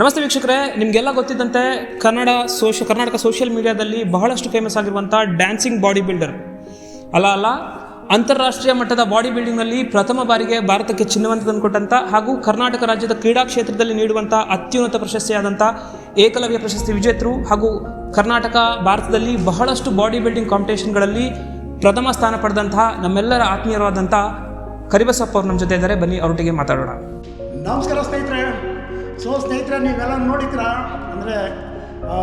ನಮಸ್ತೆ ವೀಕ್ಷಕರೇ, ನಿಮಗೆಲ್ಲ ಗೊತ್ತಿದ್ದಂತೆ ಕನ್ನಡ ಸೋಶ, ಕರ್ನಾಟಕ ಸೋಷಿಯಲ್ ಮೀಡಿಯಾದಲ್ಲಿ ಬಹಳಷ್ಟು ಫೇಮಸ್ ಆಗಿರುವಂಥ ಡ್ಯಾನ್ಸಿಂಗ್ ಬಾಡಿ ಬಿಲ್ಡರ್ ಅಲ್ಲ ಅಲ್ಲ, ಅಂತಾರಾಷ್ಟ್ರೀಯ ಮಟ್ಟದ ಬಾಡಿ ಬಿಲ್ಡಿಂಗ್ನಲ್ಲಿ ಪ್ರಥಮ ಬಾರಿಗೆ ಭಾರತಕ್ಕೆ ಚಿನ್ನವನ್ನು ತಂದುಕೊಟ್ಟಂಥ ಹಾಗೂ ಕರ್ನಾಟಕ ರಾಜ್ಯದ ಕ್ರೀಡಾ ಕ್ಷೇತ್ರದಲ್ಲಿ ನೀಡುವಂಥ ಅತ್ಯುನ್ನತ ಪ್ರಶಸ್ತಿಯಾದಂಥ ಏಕಲವ್ಯ ಪ್ರಶಸ್ತಿ ವಿಜೇತರು ಹಾಗೂ ಕರ್ನಾಟಕ, ಭಾರತದಲ್ಲಿ ಬಹಳಷ್ಟು ಬಾಡಿ ಬಿಲ್ಡಿಂಗ್ ಕಾಂಪಿಟೇಷನ್ಗಳಲ್ಲಿ ಪ್ರಥಮ ಸ್ಥಾನ ಪಡೆದಂತಹ ನಮ್ಮೆಲ್ಲರ ಆತ್ಮೀಯರಾದಂಥ ಕರಿಬಸಪ್ಪ ಅವರು ನಮ್ಮ ಜೊತೆ ಇದ್ದಾರೆ. ಬನ್ನಿ, ಅವರೊಟ್ಟಿಗೆ ಮಾತಾಡೋಣ. ನಮಸ್ಕಾರ ಸ್ನೇಹಿತರೆ ಸೊ ಸ್ನೇಹಿತರೆ, ನೀವೆಲ್ಲ ನೋಡಿದ್ರಾ ಅಂದರೆ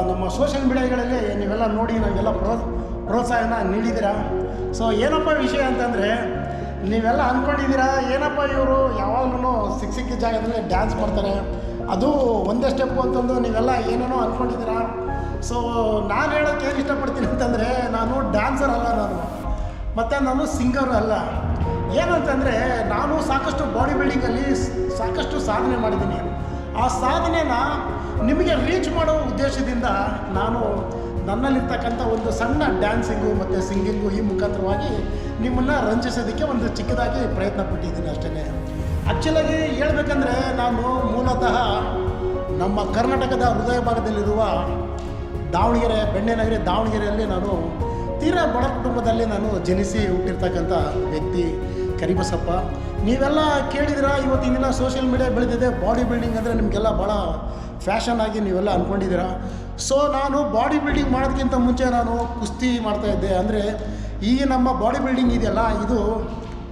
ನಮ್ಮ ಸೋಷಿಯಲ್ ಮೀಡಿಯಾಗಳಲ್ಲಿ ನೀವೆಲ್ಲ ನೋಡಿ ನನಗೆಲ್ಲ ಪ್ರೋ, ಪ್ರೋತ್ಸಾಹನ ನೀಡಿದ್ದೀರಾ? ಸೊ ಏನಪ್ಪ ವಿಷಯ ಅಂತಂದರೆ, ನೀವೆಲ್ಲ ಅಂದ್ಕೊಂಡಿದ್ದೀರಾ ಏನಪ್ಪ ಇವರು ಯಾವಾಗಲೂ ಸಿಕ್ಕ ಸಿಕ್ಕ ಜಾಗದಲ್ಲಿ ಡ್ಯಾನ್ಸ್ ಮಾಡ್ತಾರೆ? ಅದು ಒಂದೇ ಸ್ಟೆಪ್ಪು ಅಂತಂದು ನೀವೆಲ್ಲ ಏನೇನೋ ಅಂದ್ಕೊಂಡಿದ್ದೀರಾ ಸೊ ನಾನು ಹೇಳೋಕ್ಕೆ ಏನು ಇಷ್ಟಪಡ್ತೀನಿ ಅಂತಂದರೆ, ನಾನು ಡ್ಯಾನ್ಸರ್ ಅಲ್ಲ ನಾನು. ಮತ್ತು ನಾನು ಸಿಂಗರು ಅಲ್ಲ. ಏನಂತಂದರೆ, ನಾನು ಸಾಕಷ್ಟು ಬಾಡಿ ಬಿಲ್ಡಿಂಗಲ್ಲಿ ಸಾಕಷ್ಟು ಸಾಧನೆ ಮಾಡಿದ್ದೀನಿ. ಆ ಸಾಧನೆನ ನಿಮಗೆ ರೀಚ್ ಮಾಡೋ ಉದ್ದೇಶದಿಂದ ನಾನು ನನ್ನಲ್ಲಿರ್ತಕ್ಕಂಥ ಒಂದು ಸಣ್ಣ ಡ್ಯಾನ್ಸಿಂಗು ಮತ್ತು ಸಿಂಗಿಂಗು ಈ ಮುಖಾಂತರವಾಗಿ ನಿಮ್ಮನ್ನು ರಂಜಿಸೋದಕ್ಕೆ ಒಂದು ಚಿಕ್ಕದಾಗಿ ಪ್ರಯತ್ನ ಪಟ್ಟಿದ್ದೀನಿ ಅಷ್ಟೇ ಆ್ಯಕ್ಚುಲಾಗಿ ಹೇಳ್ಬೇಕಂದ್ರೆ ನಾನು ಮೂಲತಃ ನಮ್ಮ ಕರ್ನಾಟಕದ ಹೃದಯ ಭಾಗದಲ್ಲಿರುವ ದಾವಣಗೆರೆ ಬೆಣ್ಣೆನಗರಿ ದಾವಣಗೆರೆಯಲ್ಲಿ ನಾನು ತೀರಾ ಬಡ ಕುಟುಂಬದಲ್ಲಿ ನಾನು ಜನಿಸಿ ಹುಟ್ಟಿರ್ತಕ್ಕಂಥ ವ್ಯಕ್ತಿ. ಕರಿಬಸಪ್ಪ, ನೀವೆಲ್ಲ ಕೇಳಿದಿರ ಇವತ್ತಿನ ದಿನ ಸೋಷಿಯಲ್ ಮೀಡಿಯಾ ಬೆಳೆದಿದೆ ಬಾಡಿ ಬಿಲ್ಡಿಂಗ್ ಅಂದರೆ ನಿಮಗೆಲ್ಲ ಭಾಳ ಫ್ಯಾಷನ್ ಆಗಿ ನೀವೆಲ್ಲ ಅಂದ್ಕೊಂಡಿದ್ದೀರ ಸೊ ನಾನು ಬಾಡಿ ಬಿಲ್ಡಿಂಗ್ ಮಾಡೋದಕ್ಕಿಂತ ಮುಂಚೆ ನಾನು ಕುಸ್ತಿ ಮಾಡ್ತಾ ಇದ್ದೆ. ಅಂದರೆ ಈ ನಮ್ಮ ಬಾಡಿ ಬಿಲ್ಡಿಂಗ್ ಇದೆಯಲ್ಲ, ಇದು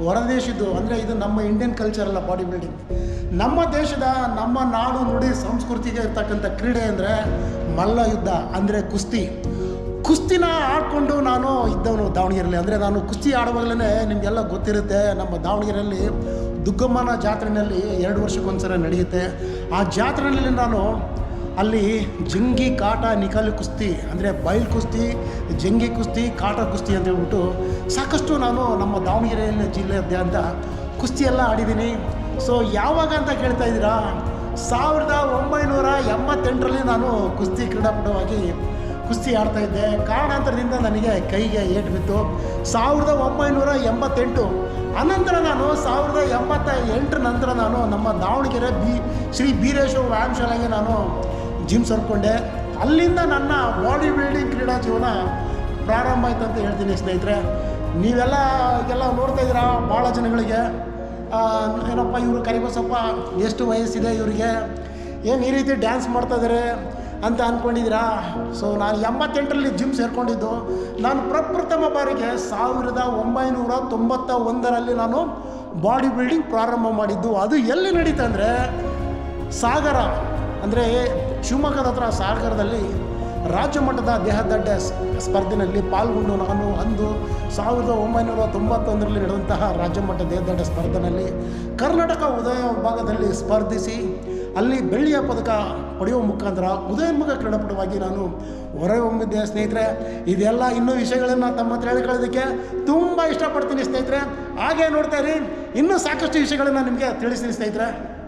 ಹೊರದೇಶದ್ದು, ಅಂದರೆ ಇದು ನಮ್ಮ ಇಂಡಿಯನ್ ಕಲ್ಚರ್ ಅಲ್ಲ ಬಾಡಿ ಬಿಲ್ಡಿಂಗ್ ನಮ್ಮ ದೇಶದ, ನಮ್ಮ ನಾಡು ನುಡಿ ಸಂಸ್ಕೃತಿಗೆ ಇರ್ತಕ್ಕಂಥ ಕ್ರೀಡೆ ಅಂದರೆ ಮಲ್ಲ ಯುದ್ಧ, ಅಂದರೆ ಕುಸ್ತಿ. ಕುಸ್ತಿನ ಆಡಿಕೊಂಡು ನಾನು ಇದ್ದವನು ದಾವಣಗೆರೆಯಲ್ಲಿ ಅಂದರೆ ನಾನು ಕುಸ್ತಿ ಆಡುವಾಗಲೇ ನಿಮಗೆಲ್ಲ ಗೊತ್ತಿರುತ್ತೆ, ನಮ್ಮ ದಾವಣಗೆರೆಯಲ್ಲಿ ದುಗ್ಗಮ್ಮನ ಜಾತ್ರೆಯಲ್ಲಿ ಎರಡು ವರ್ಷಕ್ಕೊಂದ್ಸಲ ನಡೆಯುತ್ತೆ. ಆ ಜಾತ್ರೆಯಲ್ಲಿ ನಾನು ಅಲ್ಲಿ ಜಂಗಿ ಕಾಟ ನಿಕಾಲಿ ಕುಸ್ತಿ, ಅಂದರೆ ಬಯಲು ಕುಸ್ತಿ, ಜಂಗಿ ಕುಸ್ತಿ, ಕಾಟ ಕುಸ್ತಿ ಅಂತ ಹೇಳ್ಬಿಟ್ಟು ಸಾಕಷ್ಟು ನಾನು ನಮ್ಮ ದಾವಣಗೆರೆಯಲ್ಲಿ ಜಿಲ್ಲೆಯಾದ್ಯಂತ ಕುಸ್ತಿಯೆಲ್ಲ ಆಡಿದ್ದೀನಿ. ಸೊ ಯಾವಾಗ ಅಂತ ಕೇಳ್ತಾ ಇದ್ದೀರಾ? ಸಾವಿರದ ಒಂಬೈನೂರ ಎಂಬತ್ತೆಂಟರಲ್ಲಿ ನಾನು ಕುಸ್ತಿ ಕ್ರೀಡಾಪಟುವಾಗಿ ಕುಸ್ತಿ ಆಡ್ತಾ ಇದ್ದೆ. ಕಾರಣಾಂತರದಿಂದ ನನಗೆ ಕೈಗೆ ಏಟು ಬಿತ್ತು. ಸಾವಿರದ ಒಂಬೈನೂರ ಎಂಬತ್ತೆಂಟು ಅನಂತರ ನಾನು ಸಾವಿರದ ಎಂಬತ್ತ ಎಂಟರ ನಂತರ ನಾನು ನಮ್ಮ ದಾವಣಗೆರೆ ಬಿ, ಶ್ರೀ ಬೀರೇಶ್ವರ ವ್ಯಾಯಾಮ ನಾನು ಜಿಮ್ ಸರ್ಕೊಂಡೆ. ಅಲ್ಲಿಂದ ನನ್ನ ಬಾಡಿ ಬಿಲ್ಡಿಂಗ್ ಕ್ರೀಡಾ ಜೀವನ ಪ್ರಾರಂಭ ಆಯ್ತು ಅಂತ ಹೇಳ್ತೀನಿ ಸ್ನೇಹಿತರೆ. ನೀವೆಲ್ಲ ಎಲ್ಲ ನೋಡ್ತಾ ಇದ್ದೀರಾ ಭಾಳ ಜನಗಳಿಗೆ. ಏನಪ್ಪ ಇವರು ಕರಿಬಸಪ್ಪ ಎಷ್ಟು ವಯಸ್ಸಿದೆ ಇವರಿಗೆ? ಏನು ಈ ರೀತಿ ಡ್ಯಾನ್ಸ್ ಮಾಡ್ತಾ ಇದ್ದಾರೆ? ಅಂತ ಅಂದ್ಕೊಂಡಿದ್ದೀರಾ ಸೊ ನಾನು ಎಂಬತ್ತೆಂಟರಲ್ಲಿ ಜಿಮ್ ಸೇರಿಕೊಂಡಿದ್ದು. ನಾನು ಪ್ರಪ್ರಥಮ ಬಾರಿಗೆ ಸಾವಿರದ ಒಂಬೈನೂರ ತೊಂಬತ್ತ ಒಂದರಲ್ಲಿ ನಾನು ಬಾಡಿ ಬಿಲ್ಡಿಂಗ್ ಪ್ರಾರಂಭ ಮಾಡಿದ್ದು. ಅದು ಎಲ್ಲಿ ನಡೀತಾ ಅಂದರೆ ಸಾಗರ, ಅಂದರೆ ಶಿವಮೊಗ್ಗದ ಹತ್ರ ಸಾಗರದಲ್ಲಿ ರಾಜ್ಯ ಮಟ್ಟದ ಸ್ಪರ್ಧೆಯಲ್ಲಿ ಪಾಲ್ಗೊಂಡು ನಾನು ಅಂದು ಸಾವಿರದ ಒಂಬೈನೂರ ತೊಂಬತ್ತೊಂದರಲ್ಲಿ ನಡೆದಂತಹ ರಾಜ್ಯ ದೇಹದಡ್ಡ ಸ್ಪರ್ಧೆಯಲ್ಲಿ ಕರ್ನಾಟಕ ಉದಯ ವಿಭಾಗದಲ್ಲಿ ಸ್ಪರ್ಧಿಸಿ ಅಲ್ಲಿ ಬೆಳ್ಳಿಯ ಪದಕ ಪಡೆಯುವ ಮುಖಾಂತರ ಉದಯೋನ್ಮುಖ ಕ್ರೀಡಾಪಟುವಾಗಿ ನಾನು ಹೊರಹೊಮ್ಮಿದ್ದೆ. ಸ್ನೇಹಿತರೆ, ಇದೆಲ್ಲ ಇನ್ನೂ ವಿಷಯಗಳನ್ನು ತಮ್ಮ ಹತ್ರ ಹೇಳ್ಕೊಳ್ಳೋದಕ್ಕೆ ತುಂಬ ಇಷ್ಟಪಡ್ತೀನಿ ಸ್ನೇಹಿತರೆ. ಹಾಗೆ ನೋಡ್ತಾ ಇರಿ, ಇನ್ನೂ ಸಾಕಷ್ಟು ವಿಷಯಗಳನ್ನು ನಿಮಗೆ ತಿಳಿಸ್ತೀನಿ ಸ್ನೇಹಿತರೆ.